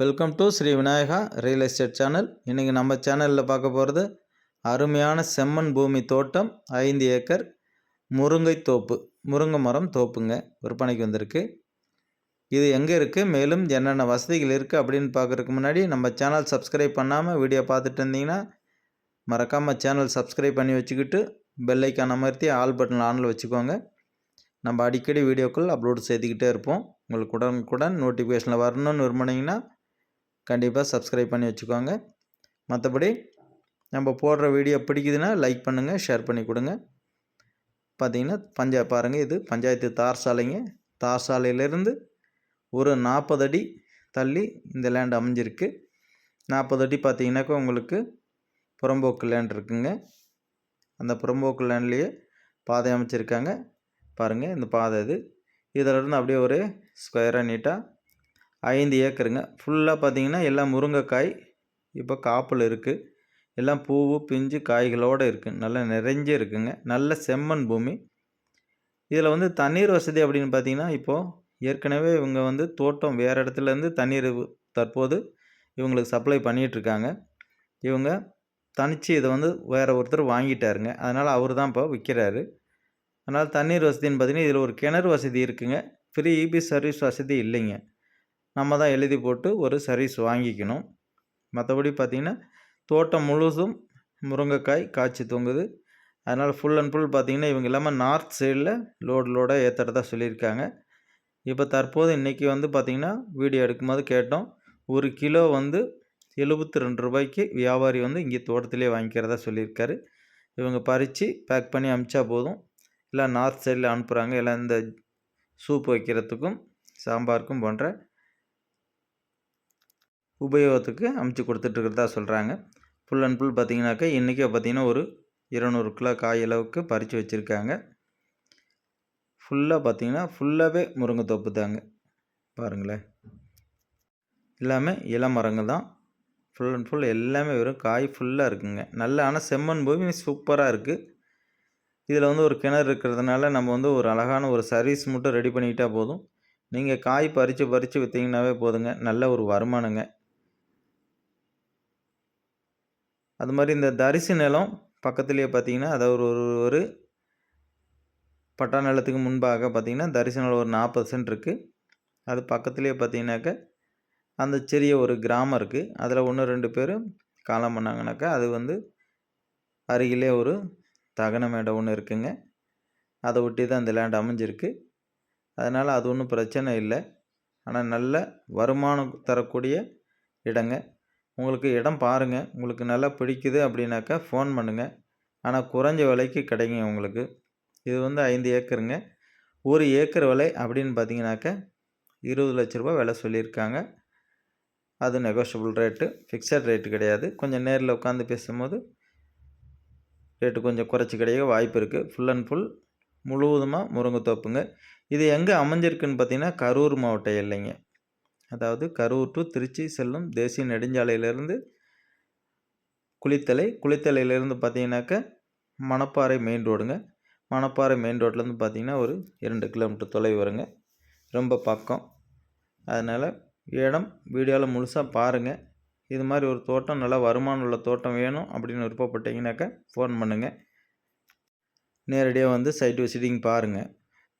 Welcome to Sri Vinayaka real estate channel இன்றைக்கி நம்ம சேனலில் பார்க்க போகிறது அருமையான செம்மண் பூமி தோட்டம் ஐந்து ஏக்கர் முருங்கை தோப்பு முருங்கை மரம் தோப்புங்க விற்பனைக்கு வந்திருக்கு. இது எங்கே இருக்குது மேலும் என்னென்ன வசதிகள் இருக்குது அப்படின்னு பார்க்குறதுக்கு முன்னாடி நம்ம சேனல் சப்ஸ்கிரைப் பண்ணாமல் வீடியோ பார்த்துட்டு இருந்தீங்கன்னா மறக்காமல் சேனல் சப்ஸ்கிரைப் பண்ணி வச்சுக்கிட்டு பெல்லைக்கான அமர்த்தி ஆல் பட்டன் ஆனில் வச்சுக்கோங்க. நம்ம அடிக்கடி வீடியோக்கள் அப்லோட் செய்துக்கிட்டே இருப்போம். உங்களுக்கு உடனுக்குடன் நோட்டிஃபிகேஷனில் வரணும்னு விரும்புனீங்கன்னா கண்டிப்பாக சப்ஸ்கிரைப் பண்ணி வச்சுக்கோங்க. மற்றபடி நம்ம போடுற வீடியோ பிடிக்குதுன்னா லைக் பண்ணுங்கள் ஷேர் பண்ணி கொடுங்க. பார்த்தீங்கன்னா பஞ்சா பாருங்கள் இது பஞ்சாயத்து தார் சாலைங்க. தார் சாலையிலேருந்து ஒரு நாற்பது அடி தள்ளி இந்த லேண்ட் அமைஞ்சிருக்கு. நாற்பது அடி பார்த்தீங்கன்னாக்கா உங்களுக்கு புறம்போக்கு லேண்ட் இருக்குங்க. அந்த புறம்போக்கு லேண்ட்லேயே பாதை அமைச்சிருக்காங்க. பாருங்கள் இந்த பாதை இது. இதிலிருந்து அப்படியே ஒரு ஸ்கொயராக நீட்டாக ஐந்து ஏக்கருங்க. ஃபுல்லாக பார்த்தீங்கன்னா எல்லாம் முருங்கைக்காய் இப்போ காப்பில் இருக்குது எல்லாம் பூவு பிஞ்சு காய்களோடு இருக்குது நல்லா நிறைஞ்சு இருக்குங்க. நல்ல செம்மண் பூமி. இதில் வந்து தண்ணீர் வசதி அப்படின்னு பார்த்தீங்கன்னா இப்போது ஏற்கனவே இவங்க வந்து தோட்டம் வேறு இடத்துலேருந்து தண்ணீர் தற்போது இவங்களுக்கு சப்ளை பண்ணிகிட்ருக்காங்க இவங்க தனித்து இதை வந்து வேறு ஒருத்தர் வாங்கிட்டாருங்க. அதனால் அவர் தான் இப்போ விற்கிறாரு அதனால் தண்ணீர் வசதின்னு பார்த்தீங்கன்னா இதில் ஒரு கிணறு வசதி இருக்குங்க. ஃப்ரீ இபி சர்வீஸ் வசதி இல்லைங்க. நம்ம தான் எழுதி போட்டு ஒரு சர்வீஸ் வாங்கிக்கணும். மற்றபடி பார்த்திங்கன்னா தோட்டம் முழுதும் முருங்கைக்காய் காய்ச்சி தொங்குது. அதனால் ஃபுல் அண்ட் ஃபுல் பார்த்திங்கன்னா இவங்க இல்லாமல் நார்த் சைடில் லோடு லோடாக ஏற்றுறதா சொல்லியிருக்காங்க. இப்போ தற்போது இன்றைக்கி வந்து பார்த்திங்கன்னா வீடியோ எடுக்கும்போது கேட்டோம். ஒரு கிலோ வந்து எழுபத்தி ரெண்டு ரூபாய்க்கு வியாபாரி வந்து இங்கே தோட்டத்திலே வாங்கிக்கிறதா சொல்லியிருக்காரு. இவங்க பறித்து பேக் பண்ணி அமிச்சா போதும். இல்லை நார்த் சைடில் அனுப்புகிறாங்க இல்லை இந்த சூப் வைக்கிறதுக்கும் சாம்பாருக்கும் போன்ற உபயோகத்துக்கு அமைச்சு கொடுத்துட்ருக்கிறதா சொல்கிறாங்க ஃபுல் அண்ட் ஃபுல் பார்த்தீங்கன்னாக்கா இன்றைக்கே பார்த்திங்கன்னா ஒரு இருநூறு கிலோ காய் அளவுக்கு பறித்து வச்சுருக்காங்க. ஃபுல்லாக பார்த்தீங்கன்னா ஃபுல்லாகவே முருங்கை தோப்பு தாங்க. பாருங்களேன். எல்லாமே இளமரங்கள் தான். ஃபுல் அண்ட் ஃபுல் எல்லாமே வெறும் காய் ஃபுல்லாக இருக்குங்க. நல்ல ஆனால் செம்மண் பூமி சூப்பராக இருக்குது இதில் வந்து ஒரு கிணறு இருக்கிறதுனால நம்ம வந்து ஒரு அழகான ஒரு சர்வீஸ் மட்டும் ரெடி பண்ணிக்கிட்டால் போதும். நீங்கள் காய் பறித்து பறித்து விற்றிங்கனாவே போதுங்க. நல்ல ஒரு வருமானங்க. அது மாதிரி இந்த தரிசு நிலம் பக்கத்துலேயே பார்த்தீங்கன்னா அதை ஒரு ஒரு ஒரு பட்டா நிலத்துக்கு முன்பாக பார்த்தீங்கன்னா தரிசு நிலம் ஒரு நாற்பது சென்ட் இருக்குது அது பக்கத்துலேயே பார்த்தீங்கன்னாக்கா அந்த சிறிய ஒரு கிராமம் இருக்குது அதில் ஒன்று ரெண்டு பேர் காலம் பண்ணாங்கனாக்கா அது வந்து அருகிலே ஒரு தகன மேடம் ஒன்று இருக்குங்க. அதை ஒட்டி தான் அந்த லேண்ட் அமைஞ்சிருக்கு. அதனால் அது ஒன்றும் பிரச்சனை இல்லை. ஆனால் நல்ல வருமானம் தரக்கூடிய இடங்க. உங்களுக்கு இடம் பாருங்கள் உங்களுக்கு நல்லா பிடிக்குது அப்படின்னாக்கா ஃபோன் பண்ணுங்கள் ஆனால் குறைஞ்ச விலைக்கு கிடைங்க உங்களுக்கு. இது வந்து ஐந்து ஏக்கருங்க. ஒரு ஏக்கர் விலை அப்படின்னு பார்த்தீங்கன்னாக்கா இருபது லட்ச ரூபா விலை சொல்லியிருக்காங்க. அது நெகோஷியபிள் ரேட்டு ஃபிக்ஸட் ரேட்டு கிடையாது. கொஞ்சம் நேரில் உட்காந்து பேசும்போது ரேட்டு கொஞ்சம் குறைச்சி கிடைக்க வாய்ப்பு இருக்குது ஃபுல் அண்ட் ஃபுல் முழுவதுமாக முருங்கைத்தோப்புங்க இது எங்கே அமைஞ்சிருக்குன்னு பார்த்தீங்கன்னா கரூர் மாவட்டம் இல்லைங்க அதாவது கரூர் டு திருச்சி செல்லும் தேசிய நெடுஞ்சாலையிலேருந்து குளித்தலை குளித்தலையிலேருந்து பார்த்தீங்கன்னாக்க மணப்பாறை மெயின் ரோடுங்க மணப்பாறை மெயின் ரோட்லேருந்து பார்த்தீங்கன்னா ஒரு இரண்டு கிலோமீட்டர் தொலைவு வருங்க. ரொம்ப பக்கம். அதனால் இடம் வீடியோவில் முழுசாக பாருங்கள் இது மாதிரி ஒரு தோட்டம் நல்லா வருமானம் உள்ள தோட்டம் வேணும் அப்படின்னு விருப்பப்பட்டீங்கன்னாக்கா ஃபோன் பண்ணுங்கள் நேரடியாக வந்து சைட் விசிட்டிங் பாருங்கள்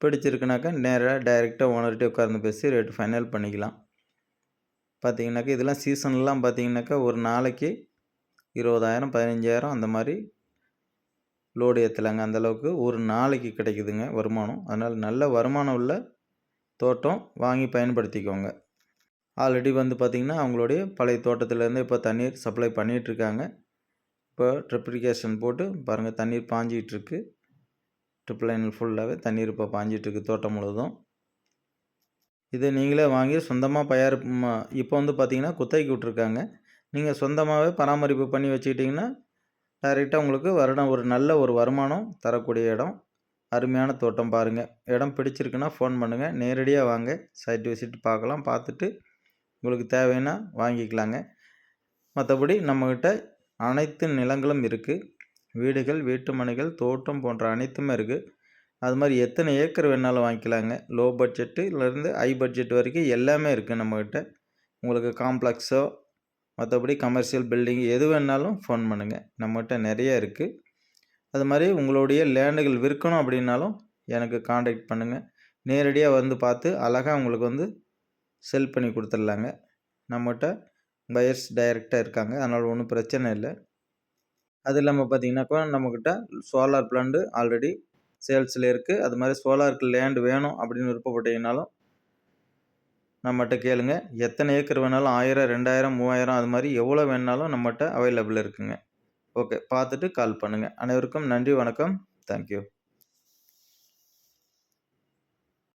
பிடிச்சிருக்குனாக்கா நேராக டைரெக்டாக ஓனர்கிட்ட உட்கார்ந்து பேசி ரேட்டு ஃபைனல் பண்ணிக்கலாம். பார்த்திங்கனாக்கா இதெல்லாம் சீசன்லாம் பார்த்தீங்கன்னாக்கா ஒரு நாளைக்கு இருபதாயிரம் பதினஞ்சாயிரம் அந்த மாதிரி லோடு ஏற்றலாங்க அந்தளவுக்கு ஒரு நாளைக்கு கிடைக்குதுங்க வருமானம். அதனால் நல்ல வருமானம் உள்ள தோட்டம் வாங்கி பயன்படுத்திக்கோங்க. ஆல்ரெடி வந்து பார்த்திங்கன்னா அவங்களுடைய பழைய தோட்டத்துலேருந்து இப்போ தண்ணீர் சப்ளை பண்ணிகிட்ருக்காங்க இப்போ ட்ரிப்ளிகேஷன் போட்டு பாருங்கள் தண்ணீர் பாஞ்சிகிட்ருக்கு. ட்ரிப் லைன் ஃபுல்லாகவே தண்ணீர் இப்போ பாஞ்சிகிட்ருக்கு தோட்டம் முழுதும் இதை நீங்களே வாங்கி சொந்தமாக பயார் இப்போ வந்து பார்த்திங்கன்னா குத்தகைக்கு விட்ருக்காங்க நீங்கள் சொந்தமாகவே பராமரிப்பு பண்ணி வச்சுக்கிட்டிங்கன்னா டைரெக்டாக உங்களுக்கு வருடம் ஒரு நல்ல ஒரு வருமானம் தரக்கூடிய இடம். அருமையான தோட்டம் பாருங்கள் இடம் பிடிச்சிருக்குன்னா ஃபோன் பண்ணுங்கள் நேரடியாக வாங்க. சைட் விசிட் பார்க்கலாம். பார்த்துட்டு உங்களுக்கு தேவைன்னா வாங்கிக்கலாங்க. மற்றபடி நம்மக்கிட்ட அனைத்து நிலங்களும் இருக்குது வீடுகள் வீட்டு மனைகள் தோட்டம் போன்ற அனைத்துமே இருக்குது அது மாதிரி எத்தனை ஏக்கர் வேணாலும் வாங்கிக்கலாங்க. லோ பட்ஜெட்டுலேருந்து ஹை பட்ஜெட் வரைக்கும் எல்லாமே இருக்குது நம்மக்கிட்ட உங்களுக்கு காம்ப்ளெக்ஸோ மற்றபடி கமர்ஷியல் பில்டிங் எது வேணாலும் ஃபோன் பண்ணுங்கள் நம்மகிட்ட நிறைய இருக்குது அது மாதிரி உங்களுடைய லேண்டுகள் விற்கணும் அப்படின்னாலும் எனக்கு காண்டாக்ட் பண்ணுங்கள் நேரடியாக வந்து பார்த்து அழகாக உங்களுக்கு வந்து செல் பண்ணி கொடுத்துட்லாங்க. நம்மகிட்ட பயர்ஸ் டைரெக்டாக இருக்காங்க. அதனால் ஒன்றும் பிரச்சனை இல்லை. அது இல்லாமல் பார்த்தீங்கன்னாக்கா நம்மக்கிட்ட சோலார் பிளான்ட்டு ஆல்ரெடி சேல்ஸில் இருக்குது அது மாதிரி சோலாருக்கு லேண்டு வேணும் அப்படின்னு விருப்பப்பட்டீங்கனாலும் நம்மகிட்ட கேளுங்க. எத்தனை ஏக்கர் வேணாலும் ஆயிரம் ரெண்டாயிரம் மூவாயிரம் அது மாதிரி எவ்வளோ வேணாலும் நம்மகிட்ட அவைலபிள் இருக்குங்க. ஓகே பார்த்துட்டு கால் பண்ணுங்கள் அனைவருக்கும் நன்றி வணக்கம். தேங்க்யூ